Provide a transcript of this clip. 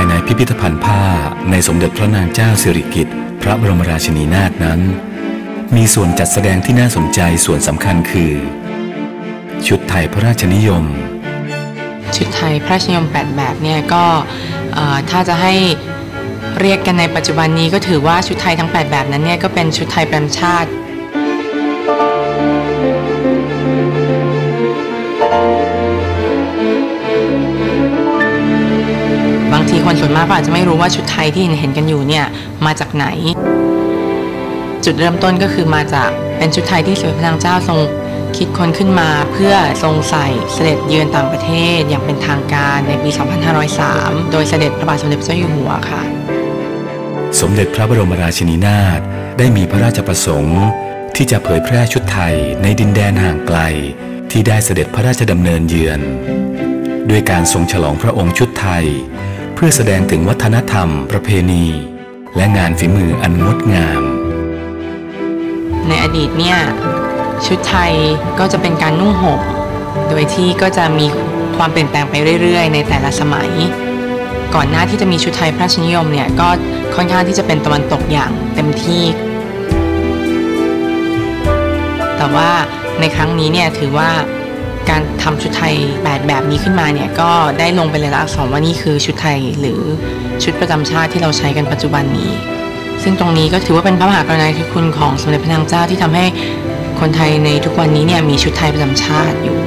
ายในพิพิธภัณฑ์ผ้าในสมเด็จพระนางเจ้าสิริกิติ์พระบรมราชินีนาถนั้น มีส่วนจัดแสดงที่น่าสนใจส่วนสำคัญคือ ชุดไทยพระราชนิยม ชุดไทยพระราชนิยม 8 แบบเนี่ยก็ถ้าจะให้เรียกกันในปัจจุบันนี้ก็ถือว่าชุดไทยทั้ง 8 แบบนั้นเนี่ยก็เป็นชุดไทยประจำชาติ วนมากก็อาจจะไม่รู้ว่าชุดไทยที่เห็นเห็นกันอยู่เนี่ยมาจากไหน จุดเริ่มต้นก็คือมาจากเป็นชุดไทยที่สมเด็จพระนางเจ้าทรงคิดค้นขึ้นมาเพื่อทรงใส่เสด็จเยือนต่างประเทศอย่างเป็นทางการในปี 2503 โดยเสด็จพระบาทสมเด็จพระเจ้าอยู่หัวค่ะ สมเด็จพระบรมราชินีนาถได้มีพระราชประสงค์ ที่จะเผยแพร่ชุดไทยในดินแดนห่างไกล ที่ได้เสด็จพระราชดำเนินเยือน ด้วยการทรงฉลองพระองค์ชุดไทย พื่อแสดงถึงวัฒนธรรม ประเพณี และงานฝีมืออันงดงาม ในอดีตเนี่ยชุดไทยก็จะเป็นการนุ่งห่มโดยที่ก็จะมีความเปลี่ยนแปลงไปเรื่อยๆ ในแต่ละสมัย ก่อนหน้าที่จะมีชุดไทยพระราชนิยมเนี่ยก็ค่อนข้างที่จะเป็นตะวันตกอย่างเต็มที่ แต่ว่าในครั้งนี้เนี่ยถือว่า การทำชุดไทยแบบแบบนี้ขึ้นมาเนี่ยก็ได้ลงไปเลยละอักษรว่านี่คือชุดไทยหรือชุดประจำชาติที่เราใช้กันปัจจุบันนี้ ซึ่งตรงนี้ก็ถือว่าเป็นพระมหากรุณาธิคุณของสมเด็จพระนางเจ้าที่ทำให้คนไทยในทุกวันนี้เนี่ยมีชุดไทยประจำชาติอยู่